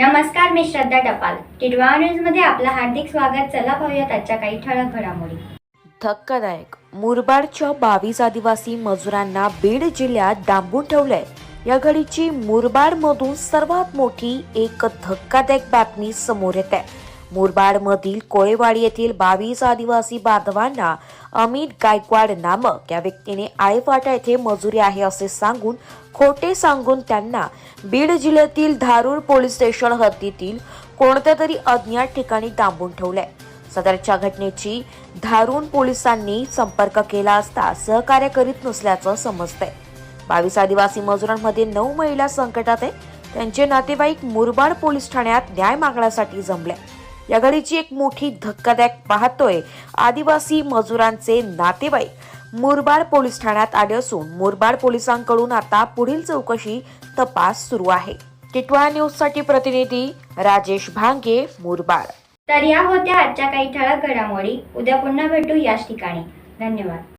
नमस्कार मी श्रद्धा टपाल. टिडवा न्यूजमध्ये आपलं हार्दिक स्वागत. चला पाहूयात आजच्या काही ठळक घडामोडी. धक्कादायक. मुरबाडच्या बावीस आदिवासी मजुरांना बीड जिल्ह्यात डांबून ठेवलंय. या घडीची मुरबाडमधून सर्वात मोठी एक धक्कादायक बातमी समोर येत आहे. मुरबाडमधील कोळेवाडी येथील बावीस आदिवासी बांधवांना अमित गायकवाड नामक या व्यक्तीने आळेफाटा येथे मजुरी आहे असे सांगून खोटे सांगून त्यांना बीड जिल्ह्यातील धारूर पोलीस स्टेशन हद्दीतील कोणत्या तरी अज्ञात ठिकाणी डांबून ठेवलंय. सदरच्या घटनेची धारूण पोलिसांनी संपर्क केला असता सहकार्य करीत नसल्याचं समजतंय. बावीस आदिवासी मजुरांमध्ये नऊ महिला संकटात आहे त्यांचे नातेवाईक मुरबाड पोलीस ठाण्यात न्याय मागण्यासाठी जमले. या घडीची एक मोठी धक्कादायक पाहतोय. आदिवासी मजुरांचे नातेवाईक. मुरबाड पोलीस ठाण्यात आले असून मुरबाड पोलिसांकडून आता पुढील चौकशी तपास सुरू आहे. टिटवाळा न्यूजसाठी प्रतिनिधी राजेश भांगे मुरबाड. तर या होत्या आजच्या काही ठळक घडामोडी. उद्या पुन्हा भेटू याच ठिकाणी. धन्यवाद.